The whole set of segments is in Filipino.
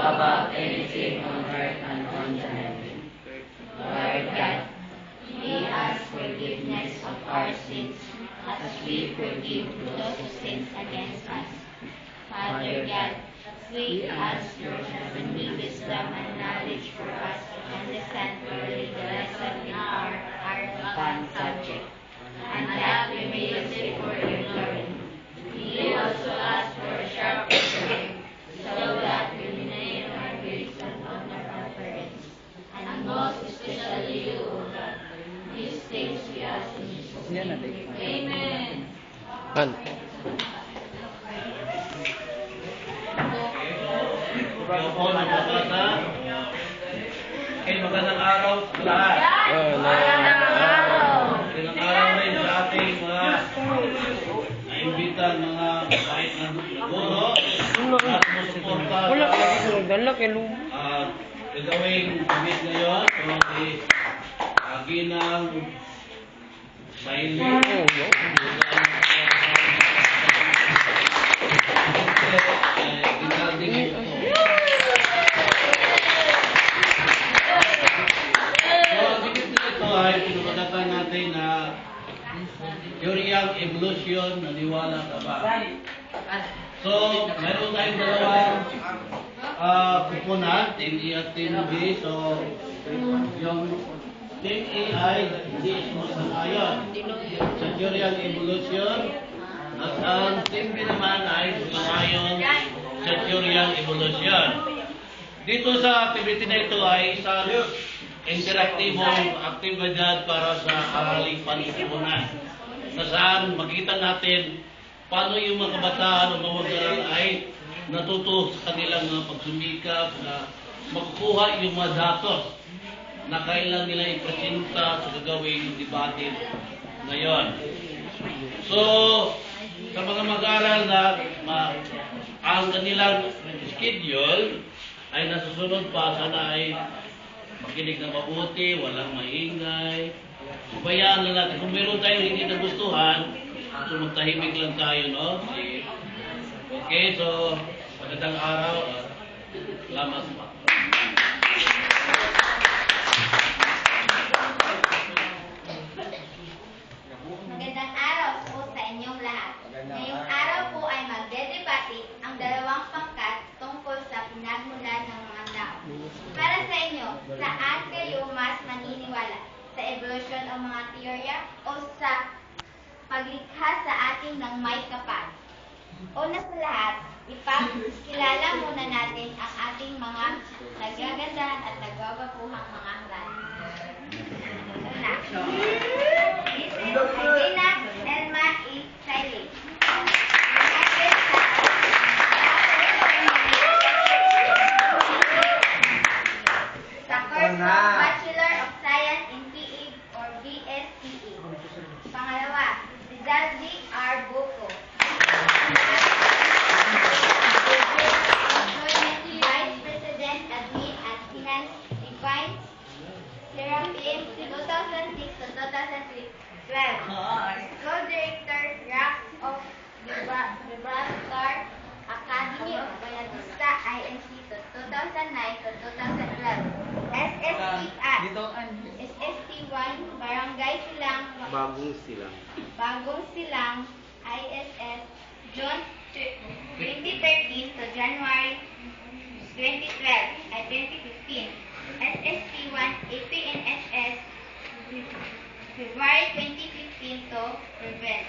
about anything on earth and the heaven. Lord God, give us forgiveness of our sins as we forgive those who sin against us. Father God, we ask your heavenly wisdom and knowledge for us to understand clearly the lesson in our Arthapan subject, and that we may it for An. Ikaw po nagbabasa. Okay, magandang araw sa lahat. Oh. Magandang araw rin sa ating mga naimbitan mga kahit na guro at sumusuporta Wala sa ka kay Lum. uh, gagawing bibit ngayon. So, si uh, Ginang Saili. Evolution, naniwala ka ba? So, meron tayong dalawang uh, kupunan, Team A at Team B. So, yung Team A ay hindi sumasanayon sa teoryang evolution at ang Team B naman ay sumasanayon sa teoryang evolution. Dito sa activity na ito ay isang interaktibong aktibidad para sa araling panlipunan na saan makita natin paano yung mga kabataan o mga mag-aral ay natuto sa kanilang mga pagsumikap na makukuha yung mga datos na kailan nila ipresenta sa gagawing debate ngayon. So, sa mga mag-aral na ma, ang kanilang schedule ay nasusunod pa, sana ay makinig na mabuti, walang maingay. Bayaan na natin. Kung meron tayong hindi nagustuhan, so magtahimik lang tayo, no? Okay, so, magandang araw at salamat pa. Magandang araw po sa inyong lahat. Ngayong araw po ay magdedebate ang dalawang pangkat tungkol sa pinagmulan ng mga tao. Para sa inyo, saan kayo mas maniniwala? Sa evolusyon o mga teorya o sa paglikha sa ating ng may kapal? Una sa lahat, ipakilala muna natin ang ating mga nagaganda at nagbabaguhang mga harani. Una, Pangalawa, Rizaldi R. Buko. Bagong silang. Bagong Silang ISS June 2013 to January 2012 ay 2015 SST1 APNSS February 2015 to Prevent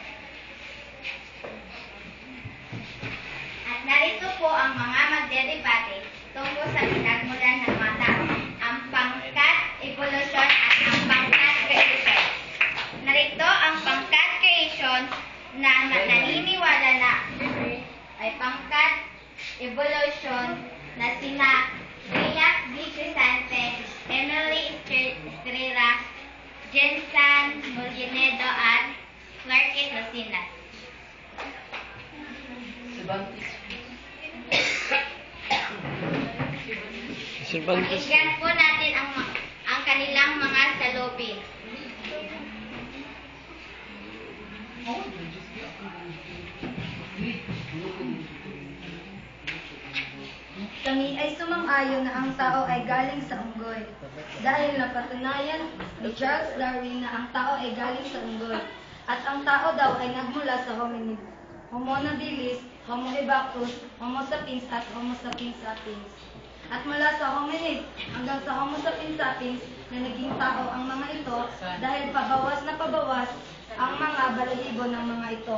At narito po ang mga magdedebate tungkol sa pinagmulan ng mga tao, ang pangkat evolution at ang pangkat creation. Narito ang pangkat creation na, na naniniwala na ay pangkat evolution na sina Ria D. Crisante, Emily Estrella, Jensan Mollinedo at Rosinas. Cervantes. Pakinggan po natin ang, ang kanilang mga salubin. Kami ay sumang tayo na ang tao ay galing sa unggoy. Dahil napatunayan ni Charles Darwin na ang tao ay galing sa unggoy. At ang tao daw ay nagmula sa hominid. Homo habilis, Homo erectus, Homo sapiens at Homo sapiens sapiens. At mula sa hominid hanggang sa Homo sapiens sapiens na naging tao ang mga ito dahil pabawas na pabawas ang mga balahibo ng mga ito.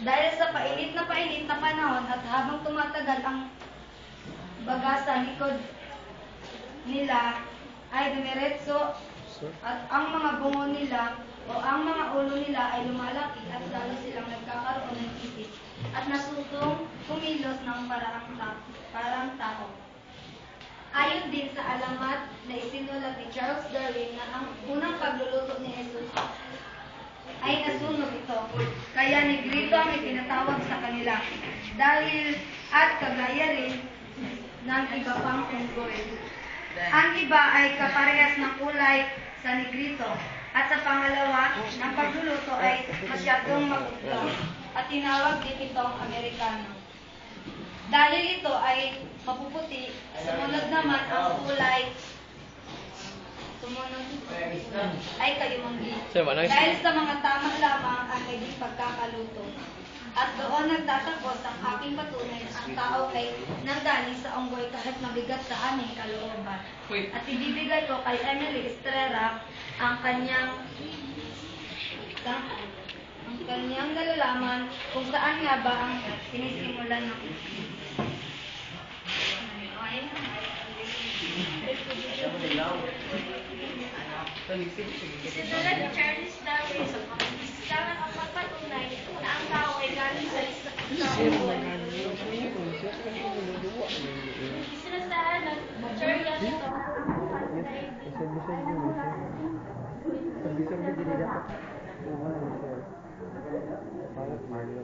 Dahil sa painit na painit na panahon at habang tumatagal ang baga sa likod nila ay dumiretso at ang mga bungo nila o ang mga ulo nila ay lumalaki at lalo silang nagkakaroon ng isip at nasutong kumilos ng parang, ta- parang tao. Ayon din sa alamat na isinulat ni Charles Darwin na ang unang pagluluto ni Jesus ay nasunog ito. Kaya negrito ang itinatawag sa kanila. Dahil at kagaya rin ng iba pang unggoy. Ang iba ay kaparehas ng kulay sa negrito. At sa pangalawa, ang pagluluto ay masyadong maguglaw. At tinawag din itong Amerikano. Dahil ito ay mapuputi, sumunod naman ang kulay sumunod ay kayumanggi. Dahil sa mga tama lamang ang naging pagkakaluto. At doon nagtatapos ang aking patunay na ang tao ay nanggaling sa unggoy kahit mabigat sa aming kalooban. At ibibigay ko kay Emily Estrella ang kanyang ang, ang kanyang nalalaman kung saan nga ba ang sinisimulan ng ni Charles Darwin. kasama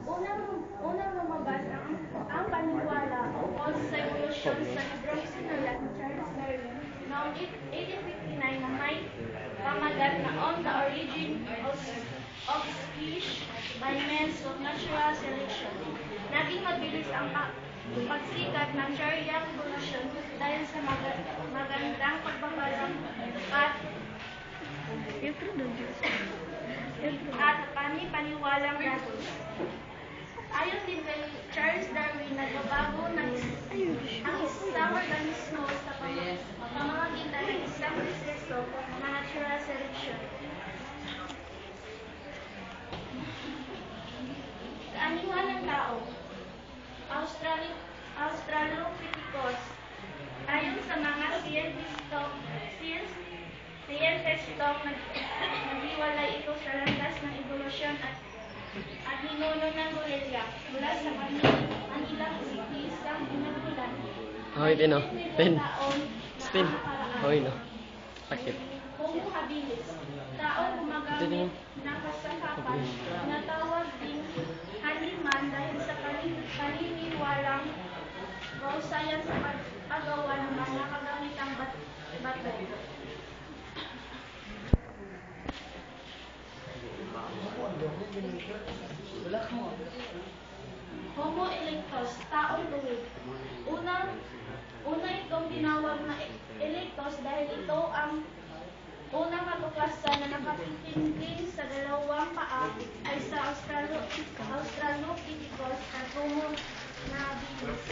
Unang, unang lumabas ang, ang paniwala o sa sa librong sinulat ni Charles Darwin noong 1859 na may pamagat na On the Origin of, of Species by Means of Natural Selection. Naging mabilis ang pa, pagsikat ng teoryang evolution dahil sa maga- magandang pagbabalang at at pani-paniwalang datos. Ayon din kay Charles Darwin, nagbabago ng ang isang organismo sa pam- pamamagitan ng isang proseso na natural selection. Kaaniwan ng tao, Australi Australopithecus, ayon sa mga siyentisto, siyens, siyentistong nag, naghiwalay ito sa landas ng evolusyon at at ninuno ng gorilla mula sa City sa pinagmulan. Okay, din oh. Pen. Taon Spin. ang Okay, no. Sakit. Homo habilis, taong gumagamit ng kasangkapan na tawag din haliman dahil sa panin- paniniwalang kausayan sa paggawa ng mga kagamitang bat- bato. Homo erectus, taong luwid. Unang, una itong tinawag na e- erectus dahil ito ang unang katuklasan na nakatingin sa dalawang paa ay sa Australo, Australopithecus at Homo habilis.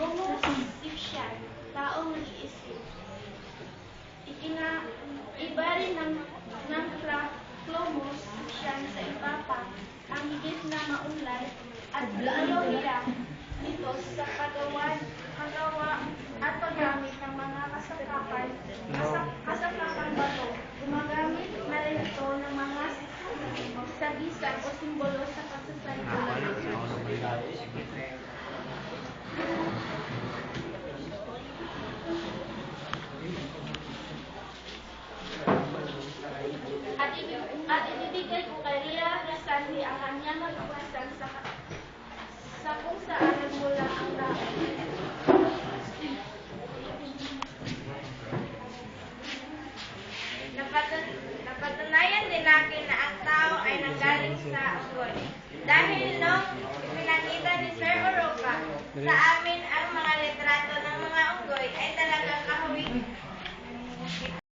Homo sapien, taong nag-iisip. Ikina, iba rin ng, ng Cla- Clomus sapien sa ipapa ang higit na maunlad at ayaw nila nito sa paggawa, paggawa at paggamit ng mga kasangkapan, kasak, kasangkapan bato. Gumagamit na rin ito ng mga sagisag o simbolo sa pagsasalita. At, ibig, at ibibigay ko kay Rhea Rizandi ang kanyang nagpapasan sa, sa kung saan nagmula ang lahat. Napatun napatunayan din natin na ang tao ay nanggaling sa unggoy.